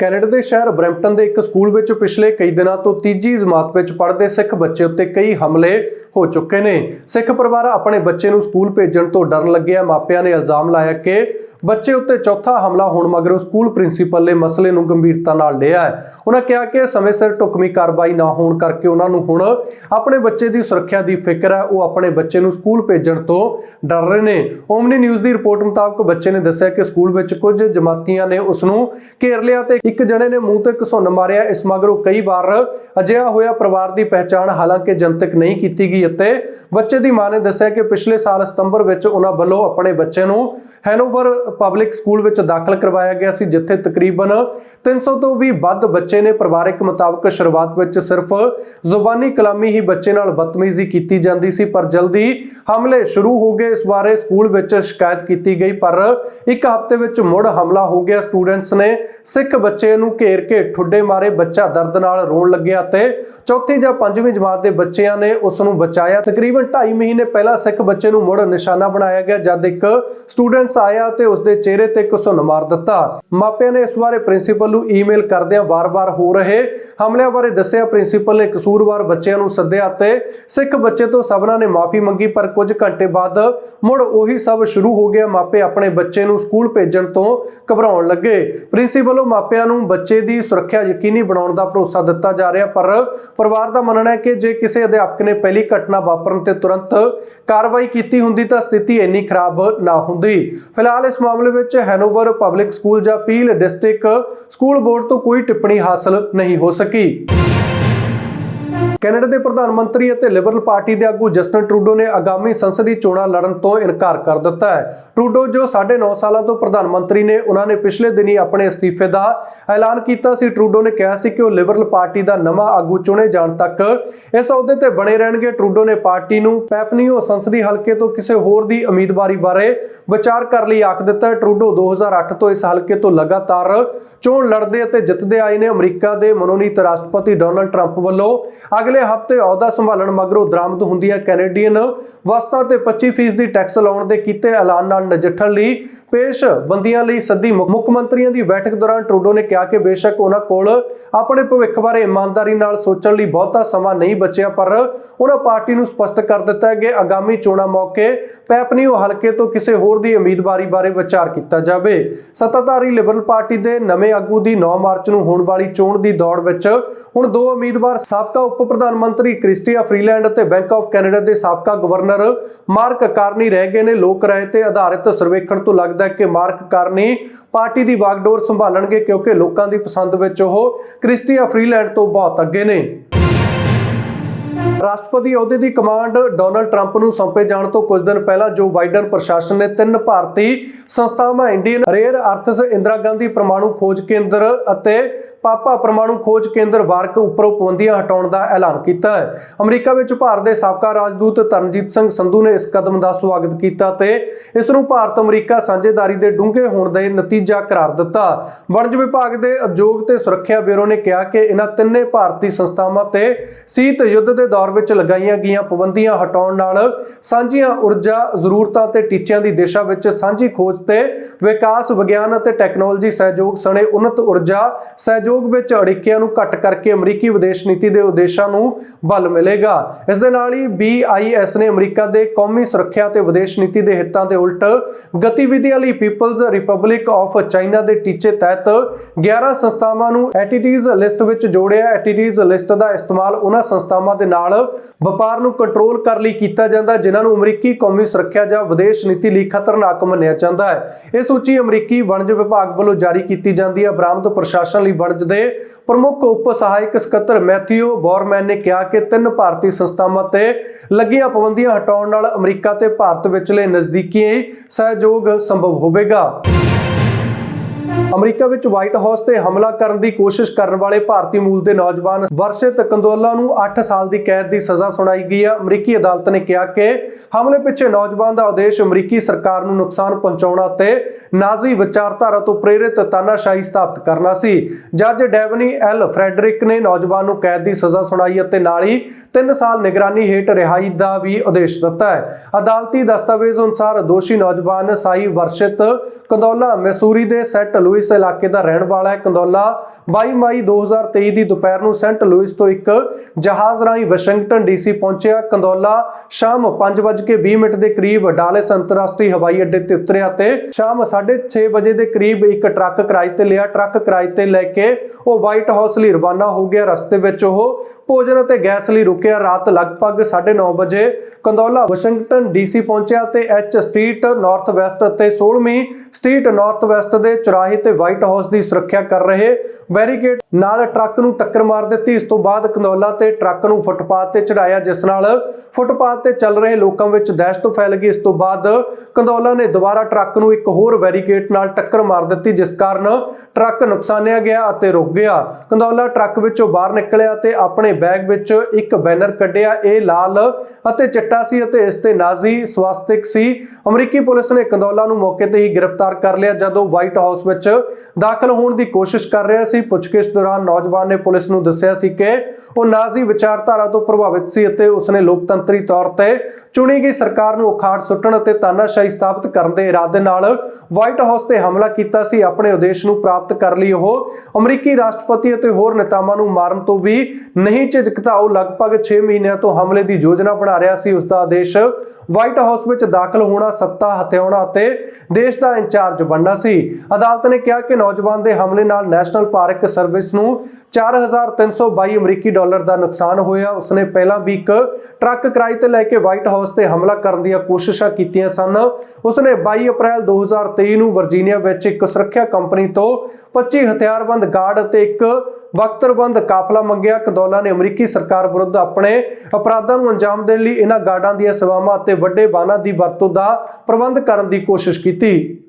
Canada ਦੇ ਸ਼ਹਿਰ Brampton ਦੇ ਇੱਕ ਸਕੂਲ ਵਿੱਚ ਪਿਛਲੇ ਕਈ ਦਿਨਾਂ ਤੋਂ ਤੀਜੀ ਜਮਾਤ ਵਿੱਚ ਪੜ੍ਹਦੇ ਸਿੱਖ ਬੱਚੇ ਉੱਤੇ ਕਈ ਹਮਲੇ ਹੋ ਚੁੱਕੇ ਨੇ। ਸਿੱਖ ਪਰਿਵਾਰ ਆਪਣੇ ਬੱਚੇ ਨੂੰ ਸਕੂਲ ਭੇਜਣ ਤੋਂ ਡਰਨ ਲੱਗਿਆ। ਮਾਪਿਆਂ ਨੇ ਇਲਜ਼ਾਮ ਲਾਇਆ ਕਿ ਬੱਚੇ ਉੱਤੇ ਚੌਥਾ ਹਮਲਾ ਹੋਣ ਮਗਰੋਂ ਸਕੂਲ ਪ੍ਰਿੰਸੀਪਲ ਨੇ ਮਸਲੇ ਨੂੰ ਗੰਭੀਰਤਾ ਨਾਲ ਲਿਆ ਹੈ। ਉਹਨਾਂ ਕਿਹਾ ਕਿ ਸਮੇਂ ਸਿਰ ਢੁਕਵੀਂ ਕਾਰਵਾਈ ਨਾ ਹੋਣ ਕਰਕੇ ਉਹਨਾਂ ਨੂੰ ਹੁਣ ਆਪਣੇ ਬੱਚੇ ਦੀ ਸੁਰੱਖਿਆ ਦੀ ਫਿਕਰ ਹੈ। ਉਹ ਆਪਣੇ ਬੱਚੇ ਨੂੰ ਸਕੂਲ ਭੇਜਣ ਤੋਂ ਡਰ ਰਹੇ ਨੇ। ਓਮਨੀ ਨਿਊਜ਼ ਦੀ ਰਿਪੋਰਟ ਮੁਤਾਬਕ ਬੱਚੇ ਨੇ ਦੱਸਿਆ ਕਿ ਸਕੂਲ ਵਿੱਚ ਕੁਝ ਜਮਾਤੀਆਂ ਨੇ ਉਸ ਨੂੰ ਘੇਰ ਲਿਆ ਤੇ ਇੱਕ ਜਣੇ ਨੇ ਮੂੰਹ ਤੇ ਘਸੁੰਨ ਮਾਰਿਆ। ਇਸ ਮਗਰੋਂ ਕਈ ਵਾਰ ਅਜਿਹਾ ਹੋਇਆ, ਪਰਿਵਾਰ ਦੀ ਪਹਿਚਾਣ ਹਾਲਾਂਕਿ ਜਨਤਕ ਨਹੀਂ ਕੀਤੀ ਗਈ ਅਤੇ ਬੱਚੇ ਦੀ ਮਾਂ ਨੇ ਦੱਸਿਆ ਕਿ ਪਿਛਲੇ ਸਾਲ ਸਤੰਬਰ ਵਿੱਚ ਉਹਨਾਂ ਵੱਲੋਂ ਆਪਣੇ ਬੱਚੇ ਨੂੰ ਹੈਨੋਵਰ ਪਬਲਿਕ ਸਕੂਲ ਵਿੱਚ ਦਾਖਲ ਕਰਵਾਇਆ ਗਿਆ ਸੀ, ਜਿੱਥੇ ਤਕਰੀਬਨ 300 ਤੋਂ ਵੀ ਵੱਧ ਬੱਚੇ ਨੇ ਪਰਿਵਾਰਕ ਮੁਤਾਬਕ ਸ਼ੁਰੂਆਤ ਵਿੱਚ ਸਿਰਫ ਜ਼ੁਬਾਨੀ ਕਲਾਮੀ ਹੀ ਬੱਚੇ ਨਾਲ ਬਦਤਮੀਜ਼ੀ ਕੀਤੀ ਜਾਂਦੀ ਸੀ, ਪਰ ਜਲਦੀ ਹਮਲੇ ਸ਼ੁਰੂ ਹੋ ਗਏ। ਇਸ ਬਾਰੇ ਸਕੂਲ ਵਿੱਚ ਸ਼ਿਕਾਇਤ ਕੀਤੀ ਗਈ, ਪਰ ਇੱਕ ਹਫ਼ਤੇ ਵਿੱਚ ਮੁੜ ਹਮਲਾ ਹੋ ਗਿਆ। ਸਟੂਡੈਂਟਸ ਨੇ ਸਿੱਖ ਬੱਚੇ ਬੱਚੇ ਨੂੰ ਘੇਰ ਕੇ ਠੁੱਡੇ ਮਾਰੇ, ਬੱਚਾ ਦਰਦ ਨਾਲ ਰੋਣ ਲੱਗਿਆ ਤੇ ਚੌਥੀ ਜਾਂ ਪੰਜਵੀਂ ਜਮਾਤ ਦੇ ਬੱਚਿਆਂ ਨੇ ਉਸ ਨੂੰ ਬਚਾਇਆ। ਤਕਰੀਬਨ 2.5 ਮਹੀਨੇ ਪਹਿਲਾਂ ਸਿੱਖ ਬੱਚੇ ਨੂੰ ਮੁੜ ਨਿਸ਼ਾਨਾ ਬਣਾਇਆ ਗਿਆ, ਜਦ ਇੱਕ ਸਟੂਡੈਂਟਸ ਆਇਆ ਤੇ ਉਸ ਦੇ ਚਿਹਰੇ ਤੇ ਘਸੁੰਨ ਮਾਰ ਦਿੱਤਾ। ਮਾਪਿਆਂ ਨੇ ਇਸ ਬਾਰੇ ਪ੍ਰਿੰਸੀਪਲ ਨੂੰ ਈਮੇਲ ਕਰਦਿਆਂ ਵਾਰ-ਵਾਰ ਹੋ ਰਹੇ ਹਮਲਿਆਂ ਬਾਰੇ ਦੱਸਿਆ। ਪ੍ਰਿੰਸੀਪਲ ਨੇ ਕਸੂਰਵਾਰ ਬੱਚਿਆਂ ਨੂੰ ਸੱਦਿਆ ਤੇ ਸਿੱਖ ਬੱਚੇ ਤੋਂ ਸਭਨਾਂ ਨੇ ਮਾਫੀ ਮੰਗੀ, ਪਰ ਕੁਝ ਘੰਟੇ ਬਾਅਦ ਮੁੜ ਉਹੀ ਸਭ ਸ਼ੁਰੂ ਹੋ ਗਿਆ। ਮਾਪੇ ਆਪਣੇ ਬੱਚੇ ਨੂੰ ਸਕੂਲ ਭੇਜਣ ਤੋਂ ਘਬਰਾਉਣ ਲੱਗੇ। ਪ੍ਰਿੰਸੀਪਲ ਵੱਲੋਂ ਮਾਪਿਆਂ ਨੂੰ ਬੱਚੇ ਦੀ ਸੁਰੱਖਿਆ ਯਕੀਨੀ ਬਣਾਉਣ ਦਾ ਭਰੋਸਾ ਦਿੱਤਾ ਜਾ ਰਿਹਾ, ਪਰ ਪਰਿਵਾਰ ਦਾ ਮੰਨਣਾ ਹੈ ਕਿ ਜੇ ਕਿਸੇ ਅਧਿਆਪਕ ਨੇ ਪਹਿਲੀ ਘਟਨਾ ਵਾਪਰਨ ਤੇ ਤੁਰੰਤ ਕਾਰਵਾਈ ਕੀਤੀ ਹੁੰਦੀ ਤਾਂ ਸਥਿਤੀ ਇੰਨੀ ਖਰਾਬ ਨਾ ਹੁੰਦੀ। ਫਿਲਹਾਲ ਇਸ ਮਾਮਲੇ ਵਿੱਚ ਹੈਨੋਵਰ ਪਬਲਿਕ ਸਕੂਲ ਜਾਂ ਪੀਲ ਡਿਸਟ੍ਰਿਕਟ ਸਕੂਲ ਬੋਰਡ ਤੋਂ ਕੋਈ ਟਿੱਪਣੀ ਹਾਸਲ ਨਹੀਂ ਹੋ ਸਕੀ। ਕੈਨੇਡਾ ਦੇ ਪ੍ਰਧਾਨ ਮੰਤਰੀ ਅਤੇ ਲਿਬਰਲ ਪਾਰਟੀ ਦੇ ਆਗੂ ਜਸਟਨ ਟਰੂਡੋ ਨੇ ਆਗਾਮੀ ਸੰਸਦੀ ਚੋਣਾਂ ਲੜਨ ਤੋਂ ਇਨਕਾਰ ਕਰ ਦਿੱਤਾ ਹੈ। ਟਰੂਡੋ ਜੋ 9.5 ਸਾਲਾਂ ਤੋਂ ਪ੍ਰਧਾਨ ਮੰਤਰੀ ਨੇ, ਉਹਨਾਂ ਨੇ ਪਿਛਲੇ ਦਿਨੀ ਆਪਣੇ ਅਸਤੀਫੇ ਦਾ ਐਲਾਨ ਕੀਤਾ ਸੀ। ਟਰੂਡੋ ਨੇ ਕਿਹਾ ਸੀ ਕਿ ਉਹ ਲਿਬਰਲ ਪਾਰਟੀ ਦਾ ਨਵਾਂ ਆਗੂ ਚੁਣੇ ਜਾਣ ਤੱਕ ਇਸ ਅਹੁਦੇ ਤੇ ਬਣੇ ਰਹਿਣਗੇ। ਟਰੂਡੋ ਨੇ ਪਾਰਟੀ ਨੂੰ ਪੈਪਨੀਓ ਸੰਸਦੀ ਹਲਕੇ ਤੋਂ ਕਿਸੇ ਹੋਰ ਦੀ ਉਮੀਦਵਾਰੀ ਬਾਰੇ ਵਿਚਾਰ ਕਰਨ ਲਈ ਆਖ ਦਿੱਤਾ ਹੈ। ਟਰੂਡੋ 2008 ਤੋਂ ਇਸ ਹਲਕੇ ਤੋਂ ਲਗਾਤਾਰ ਚੋਣ ਲੜਦੇ ਅਤੇ ਜਿੱਤਦੇ ਆਏ ਨੇ। ਅਮਰੀਕਾ ਦੇ ਮਨੋਨੀਤ ਰਾਸ਼ਟਰਪਤੀ ਡੋਨਲਡ ਟਰੰਪ ਵੱਲੋਂ ਅਗਲੇ ਹਫ਼ਤੇ ਅਹੁਦਾ ਸੰਭਾਲਣ ਮਗਰੋਂ ਦਰਾਮਦ ਹੁੰਦੀ ਹੈ ਕੈਨੇਡੀਅਨ ਵਸਤਾਂ ਤੇ 25% ਦੀ ਟੈਕਸ ਲਾਉਣ ਦੇ ਕੀਤੇ ਐਲਾਨ ਨਾਲ ਨਜਿੱਠਣ ਲਈ ਪੇਸ਼ ਬੰਦੀਆਂ ਲਈ ਸੱਦੀ ਮੁੱਖ ਮੰਤਰੀਆਂ ਦੀ ਬੈਠਕ ਦੌਰਾਨ ਟਰੂਡੋ ਨੇ ਕਿਹਾ ਕਿ ਬੇਸ਼ੱਕ ਉਹਨਾਂ ਕੋਲ ਆਪਣੇ ਭਵਿੱਖ ਬਾਰੇ ਇਮਾਨਦਾਰੀ ਨਾਲ ਸੋਚਣ ਲਈ ਬਹੁਤਾ ਸਮਾਂ ਨਹੀਂ ਬਚਿਆ, ਪਰ ਉਹਨਾਂ ਪਾਰਟੀ ਨੂੰ ਸਪਸ਼ਟ ਕਰ ਦਿੱਤਾ ਹੈ ਕਿ ਆਗਾਮੀ ਚੋਣਾਂ ਮੌਕੇ ਪੈਪਨੀਓ ਹਲਕੇ ਤੋਂ ਕਿਸੇ ਹੋਰ ਦੀ ਉਮੀਦਵਾਰੀ ਬਾਰੇ ਵਿਚਾਰ ਕੀਤਾ ਜਾਵੇ। ਸੱਤਾਧਾਰੀ ਲਿਬਰਲ ਪਾਰਟੀ ਦੇ ਨਵੇਂ ਆਗੂ ਦੀ 9 ਮਾਰਚ ਨੂੰ ਹੋਣ ਵਾਲੀ ਚੋਣ ਦੀ ਦੌੜ ਵਿੱਚ ਹੁਣ ਦੋ ਉਮੀਦਵਾਰ ਸਾਬਕਾ ਉਪ ਪ੍ਰਧਾਨ ਮੰਤਰੀ ਕ੍ਰਿਸਟੀਆ ਫ੍ਰੀਲੈਂਡ ਅਤੇ ਬੈਂਕ ਆਫ ਕੈਨੇਡਾ ਦੇ ਸਾਬਕਾ ਗਵਰਨਰ ਮਾਰਕ ਕਾਰਨੀ ਰਹਿ ਗਏ ਨੇ। ਲੋਕ ਰਾਏ ਤੇ ਆਧਾਰਿਤ ਸਰਵੇਖਣ ਤੋਂ ਲੱਗਦਾ ਹੈ ਕਿ ਮਾਰਕ ਕਾਰਨੀ ਪਾਰਟੀ ਦੀ ਵਾਗਡੋਰ ਸੰਭਾਲਣਗੇ ਕਿਉਂਕਿ ਲੋਕਾਂ ਦੀ ਪਸੰਦ ਵਿੱਚ ਉਹ ਕ੍ਰਿਸਟੀਆ ਫ੍ਰੀਲੈਂਡ ਤੋਂ ਬਹੁਤ ਅੱਗੇ ਨੇ। ਰਾਸ਼ਟਰਪਤੀ ਅਹੁਦੇ ਦੀ ਕਮਾਂਡ ਡੋਨਲਡ ਟਰੰਪ ਨੂੰ ਸੌਂਪੇ ਜਾਣ ਤੋਂ ਕੁਝ ਦਿਨ ਪਹਿਲਾਂ ਜੋ ਬਾਈਡਨ ਪ੍ਰਸ਼ਾਸਨ ਨੇ ਤਿੰਨ ਭਾਰਤੀ ਸੰਸਥਾਵਾਂ, Indian rare earths, Indira Gandhi ਪ੍ਰਮਾਣੂ ਖੋਜ ਕੇਂਦਰ ਅਤੇ ਪਾਪਾ ਪ੍ਰਮਾਣੂ ਖੋਜ ਕੇਂਦਰ ਵਾਰਕ ਉੱਪਰੋਂ ਪਾਬੰਦੀਆਂ ਹਟਾਉਣ ਦਾ ਐਲਾਨ ਕੀਤਾ ਹੈ। ਅਮਰੀਕਾ ਵਿੱਚ ਭਾਰਤ ਦੇ ਸਾਬਕਾ ਰਾਜਦੂਤ ਤਰਨਜੀਤ ਸਿੰਘ ਸੰਧੂ ਨੇ ਇਸ ਕਦਮ ਦਾ ਸਵਾਗਤ ਕੀਤਾ ਤੇ ਇਸ ਨੂੰ ਭਾਰਤ ਅਮਰੀਕਾ ਸਾਂਝੇਦਾਰੀ ਦੇ ਡੂੰਘੇ ਹੋਣ ਦਾ ਨਤੀਜਾ ਕਰਾਰ ਦਿੱਤਾ। ਵਣਜ ਵਿਭਾਗ ਦੇ ਉਦਯੋਗ ਤੇ ਸੁਰੱਖਿਆ ਬਿਊਰੋ ਨੇ ਕਿਹਾ ਕਿ ਇਹਨਾਂ ਤਿੰਨੇ ਭਾਰਤੀ ਸੰਸਥਾਵਾਂ ਤੇ ਸ਼ੀਤ ਯੁੱਧ ਦੇ ਦੌਰ ਵਿੱਚ ਲਗਾਈਆਂ ਗਈਆਂ ਪਾਬੰਦੀਆਂ ਹਟਾਉਣ ਨਾਲ ਸਾਂਝੀਆਂ ਊਰਜਾ ਜ਼ਰੂਰਤਾਂ ਤੇ ਟੀਚਿਆਂ ਦੀ ਦਿਸ਼ਾ ਵਿੱਚ ਸਾਂਝੀ ਖੋਜ ਤੇ ਵਿਕਾਸ, ਵਿਗਿਆਨ ਅਤੇ ਟੈਕਨੋਲੋਜੀ ਸਹਿਯੋਗ ਸਣੇ ਉન્નਤ ਊਰਜਾ ਸਹਿਯੋਗ ਵਿੱਚ ਅੜਿੱਕਿਆਂ ਨੂੰ ਘੱਟ ਕਰਕੇ ਅਮਰੀਕੀ ਵਿਦੇਸ਼ ਨੀਤੀ ਦੇ ਉਦੇਸ਼ਾਂ ਨੂੰ ਬਲ ਮਿਲੇਗਾ। ਇਸ ਦੇ ਨਾਲ ਹੀ BIS ਨੇ ਅਮਰੀਕਾ ਦੇ ਕੌਮੀ ਸੁਰੱਖਿਆ ਤੇ ਵਿਦੇਸ਼ ਨੀਤੀ ਦੇ ਹਿੱਤਾਂ ਦੇ ਉਲਟ ਗਤੀਵਿਧੀਆਂ ਲਈ ਪੀਪਲਜ਼ ਰਿਪਬਲਿਕ ਆਫ ਚਾਈਨਾ ਦੇ ਟੀਚੇ ਤਹਿਤ 11 ਸੰਸਥਾਵਾਂ ਨੂੰ ਐਟੀਟੀਜ਼ ਲਿਸਟ ਵਿੱਚ ਜੋੜਿਆ। ਐਟੀਟੀਜ਼ ਲਿਸਟ ਦਾ ਇਸਤੇਮਾਲ ਉਹਨਾਂ ਸੰਸਥਾਵਾਂ ਦੇ ਨਾਲ ਵਪਾਰ ਨੂੰ ਕੰਟਰੋਲ ਕਰਨ ਲਈ ਕੀਤਾ ਜਾਂਦਾ ਹੈ, ਜਿਨ੍ਹਾਂ ਨੂੰ ਅਮਰੀਕੀ ਕੌਮੀ ਸੁਰੱਖਿਆ ਜਾਂ ਵਿਦੇਸ਼ ਨੀਤੀ ਲਈ ਖਤਰਨਾਕ ਮੰਨਿਆ ਜਾਂਦਾ ਹੈ। ਇਹ ਸੂਚੀ ਅਮਰੀਕੀ ਵਣਜ ਵਿਭਾਗ ਵੱਲੋਂ ਜਾਰੀ ਕੀਤੀ ਜਾਂਦੀ ਹੈ। ਬਰਾਮਦ ਪ੍ਰਸ਼ਾਸਨ ਲਈ ਵਣਜ ਦੇ ਪ੍ਰਮੁੱਖ ਉਪ ਸਹਾਇਕ ਸਕੱਤਰ ਮੈਥਿਊ ਬੋਰਮੈਨ ਨੇ ਕਿਹਾ ਕਿ ਤਿੰਨ ਭਾਰਤੀ ਸੰਸਥਾਵਾਂ ਤੇ ਲੱਗੀਆਂ ਪਾਬੰਦੀਆਂ ਹਟਾਉਣ ਨਾਲ ਅਮਰੀਕਾ ਤੇ ਭਾਰਤ ਵਿਚਲੇ ਨਜ਼ਦੀਕੀ ਸਹਿਯੋਗ ਸੰਭਵ ਹੋਵੇਗਾ। ਅਮਰੀਕਾ ਵਿੱਚ ਵਾਈਟ ਹਾਊਸ ਤੇ ਹਮਲਾ ਕਰਨ ਦੀ ਕੋਸ਼ਿਸ਼ ਕਰਨ ਵਾਲੇ ਭਾਰਤੀ ਮੂਲ ਦੇ ਨੌਜਵਾਨ ਵਰਸ਼ਿਤ ਕੰਦੋਲਾ ਨੂੰ 8 ਸਾਲ ਦੀ ਕੈਦ ਦੀ ਸਜ਼ਾ ਸੁਣਾਈ ਗਈ ਹੈ। ਅਮਰੀਕੀ ਅਦਾਲਤ ਨੇ ਕਿਹਾ ਕਿ ਹਮਲੇ ਪਿੱਛੇ ਨੌਜਵਾਨ ਦਾ ਉਦੇਸ਼ ਅਮਰੀਕੀ ਸਰਕਾਰ ਨੂੰ ਨੁਕਸਾਨ ਪਹੁੰਚਾਉਣਾ ਤੇ ਨਾਜ਼ੀ ਵਿਚਾਰਧਾਰਾ ਤੋਂ ਪ੍ਰੇਰਿਤ ਤਾਨਾਸ਼ਾਹੀ ਸਥਾਪਿਤ ਕਰਨਾ ਸੀ। ਜੱਜ ਡੈਵਨੀ ਐਲ ਫਰੈਡਰਿਕ ਨੇ ਨੌਜਵਾਨ ਨੂੰ ਕੈਦ ਦੀ ਸਜ਼ਾ ਸੁਣਾਈ ਅਤੇ ਨਾਲ ਹੀ 3 ਸਾਲ ਨਿਗਰਾਨੀ ਹੇਠ ਰਿਹਾਈ ਦਾ ਵੀ ਆਦੇਸ਼ ਦਿੱਤਾ ਹੈ। ਅਦਾਲਤੀ ਦਸਤਾਵੇਜ਼ ਅਨੁਸਾਰ ਦੋਸ਼ੀ ਨੌਜਵਾਨ ਸਾਈ ਵਰਸ਼ਿਤ ਕੰਦੋਲਾ ਮੈਸੂਰੀ ਦੇ ਸੈਟ ਲੂਇਸ ਇਲਾਕੇ ਦਾ ਰਹਿਣ ਵਾਲਾ ਹੈ। ਕੰਦੋਲਾ 22 ਮਈ 2023 ਦੀ ਦੁਪਹਿਰ ਨੂੰ ਸੈਂਟ ਲੂਇਸ ਤੋਂ ਇੱਕ ਜਹਾਜ਼ ਰਾਹੀਂ ਵਾਸ਼ਿੰਗਟਨ ਡੀਸੀ ਪਹੁੰਚਿਆ। ਕੰਦੋਲਾ ਸ਼ਾਮ 5:20 ਮਿੰਟ ਦੇ ਕਰੀਬ ਡਾਲਸ ਅੰਤਰਰਾਸ਼ਟਰੀ ਹਵਾਈ ਅੱਡੇ ਤੇ ਉਤਰਿਆ ਤੇ ਸ਼ਾਮ 6:30 ਵਜੇ ਦੇ ਕਰੀਬ ਇੱਕ ਟਰੱਕ ਕਿਰਾਏ ਤੇ ਲਿਆ। ਟਰੱਕ ਕਿਰਾਏ ਤੇ ਲੈ ਕੇ ਉਹ ਵਾਈਟ ਹਾਊਸ ਲਈ ਰਵਾਨਾ ਹੋ ਗਿਆ। ਰਸਤੇ ਵਿੱਚ ਉਹ ਭੋਜਨ ਅਤੇ ਗੈਸ ਲਈ ਰੁਕਿਆ। ਰਾਤ ਲਗਭਗ 9:30 ਵਜੇ ਕੰਦੋਲਾ ਵਾਸ਼ਿੰਗਟਨ ਡੀਸੀ ਪਹੁੰਚਿਆ ਤੇ ਐਚ ਸਟਰੀਟ ਨਾਰਥ ਵੈਸਟ ਅਤੇ 16ਵੀਂ ਸਟਰੀਟ ਨਾਰਥ ਵੈਸਟ ਦੇ ਚੁਰਾਹੇ ਤੇ ਵਾਈਟ ਹਾਊਸ ਦੀ ਸੁਰੱਖਿਆ ਕਰ ਰਹੇ ਬੈਰੀਕੇਡ ਨਾਲ ਟਰੱਕ ਨੂੰ ਟੱਕਰ ਮਾਰ ਦਿੱਤੀ। ਇਸ ਤੋਂ ਬਾਅਦ ਕੰਦੋਲਾ ਤੇ ਟਰੱਕ ਨੂੰ ਫੁੱਟਪਾਥ ਤੇ ਚੜਾਇਆ, ਜਿਸ ਨਾਲ ਫੁੱਟਪਾਥ ਤੇ ਚੱਲ ਰਹੇ ਲੋਕਾਂ ਵਿੱਚ ਦਹਿਸ਼ਤ ਫੈਲ ਗਈ। ਇਸ ਤੋਂ ਬਾਅਦ ਕੰਦੋਲਾ ਨੇ ਦੁਬਾਰਾ ਟਰੱਕ ਨੂੰ ਇੱਕ ਹੋਰ ਬੈਰੀਕੇਡ ਨਾਲ ਟੱਕਰ ਮਾਰ ਦਿੱਤੀ, ਜਿਸ ਕਾਰਨ ਟਰੱਕ ਨੁਕਸਾਨਿਆ ਗਿਆ ਅਤੇ ਰੁਕ ਗਿਆ। ਕੰਦੋਲਾ ਟਰੱਕ ਵਿੱਚੋਂ ਬਾਹਰ ਨਿਕਲਿਆ ਤੇ ਆਪਣੇ ਬੈਗ ਵਿੱਚ ਇੱਕ ਬੈਨਰ ਕੱਢਿਆ। ਇਹ ਲਾਲ ਅਤੇ ਚਿੱਟਾ ਸੀ ਅਤੇ ਇਸ ਤੇ ਨਾਜ਼ੀ ਸਵਾਸਤਿਕ ਸੀ। ਅਮਰੀਕੀ ਪੁਲਿਸ ਨੇ ਕੰਦੋਲਾ ਨੂੰ ਮੌਕੇ ਤੇ ਹੀ ਗ੍ਰਿਫਤਾਰ ਕਰ ਲਿਆ, ਜਦੋਂ ਵਾਈਟ ਹਾਊਸ ਵਿੱਚ ਵਿੱਚ ਦਾਖਲ ਹੋਣ ਦੀ ਕੋਸ਼ਿਸ਼ ਕਰ ਰਿਹਾ ਸੀ। ਪੁੱਛਗਿੱਛ ਦੌਰਾਨ ਨੌਜਵਾਨ ਨੇ ਪੁਲਿਸ ਨੂੰ ਦੱਸਿਆ ਸੀ ਕਿ ਉਹ ਨਾਜ਼ੀ ਵਿਚਾਰਧਾਰਾ ਤੋਂ ਪ੍ਰਭਾਵਿਤ ਸੀ ਅਤੇ ਉਸਨੇ ਲੋਕਤੰਤਰੀ ਤੌਰ ਤੇ ਚੁਣੀ ਗਈ ਸਰਕਾਰ ਨੂੰ ਉਖਾੜ ਸੁੱਟਣ ਅਤੇ ਤਾਨਾਸ਼ਾਹੀ ਸਥਾਪਿਤ ਕਰਨ ਦੇ ਇਰਾਦੇ ਨਾਲ ਵਾਈਟ ਹਾਊਸ ਤੇ ਹਮਲਾ ਕੀਤਾ ਸੀ। ਆਪਣੇ ਉਦੇਸ਼ ਨੂੰ ਪ੍ਰਾਪਤ ਕਰ ਲਈ ਉਹ ਅਮਰੀਕੀ ਰਾਸ਼ਟਰਪਤੀ ਅਤੇ ਹੋਰ ਨੇਤਾਵਾਂ ਨੂੰ ਮਾਰਨ ਤੋਂ ਵੀ ਨਹੀਂ ਝਿਜਕਦਾ। ਉਹ ਲਗਭਗ 6 ਮਹੀਨਿਆਂ ਤੋਂ ਹਮਲੇ ਦੀ ਯੋਜਨਾ ਬਣਾ ਰਿਹਾ ਸੀ। ਉਸ ਦਾ ਆਦੇਸ਼ ਵਾਈਟ ਹਾਊਸ ਵਿੱਚ ਦਾਖਲ ਹੋਣਾ, ਸੱਤਾ ਹਥਿਆਉਣਾ ਅਤੇ ਦੇਸ਼ ਦਾ ਇੰਚਾਰਜ ਬਣਨਾ ਸੀ। ਅਦਾਲਤ ਨੇ ਕਿਹਾ ਕਿ ਨੌਜਵਾਨ ਦੇ ਹਮਲੇ ਨਾਲ ਨੈਸ਼ਨਲ ਪਾਰਕ ਸਰਵਿਸ ਨੂੰ 4322 ਅਮਰੀਕੀ ਡਾਲਰ ਦਾ ਨੁਕਸਾਨ ਹੋਇਆ। ਉਸਨੇ ਪਹਿਲਾਂ ਵੀ ਇੱਕ ਟਰੱਕ ਕਿਰਾਏ ਤੇ ਲੈ ਕੇ ਵਾਈਟ ਹਾਊਸ ਤੇ ਹਮਲਾ ਕਰਨ ਦੀਆਂ ਕੋਸ਼ਿਸ਼ਾਂ ਕੀਤੀਆਂ ਸਨ। ਉਸਨੇ 22 ਅਪ੍ਰੈਲ 2023 ਨੂੰ ਵਰਜੀਨੀਆ ਵਿੱਚ ਇੱਕ ਸੁਰੱਖਿਆ ਕੰਪਨੀ ਤੋਂ 25 ਹਥਿਆਰਬੰਦ ਗਾਰਡ ਅਤੇ ਇੱਕ ਵਕਤਰਬੰਦ ਕਾਫਲਾ ਮੰਗਿਆ। ਕੰਦੋਲਾ ਨੇ ਅਮਰੀਕੀ ਸਰਕਾਰ ਵਿਰੁੱਧ ਆਪਣੇ ਅਪਰਾਧਾਂ ਨੂੰ ਅੰਜਾਮ ਦੇਣ ਲਈ ਇਹਨਾਂ ਗਾਰਡਾਂ ਦੀਆਂ ਸੇਵਾਵਾਂ ਅਤੇ ਵੱਡੇ ਬਾਨਾਂ ਦੀ ਵਰਤੋਂ ਦਾ ਪ੍ਰਬੰਧ ਕਰਨ ਦੀ ਕੋਸ਼ਿਸ਼ ਕੀਤੀ।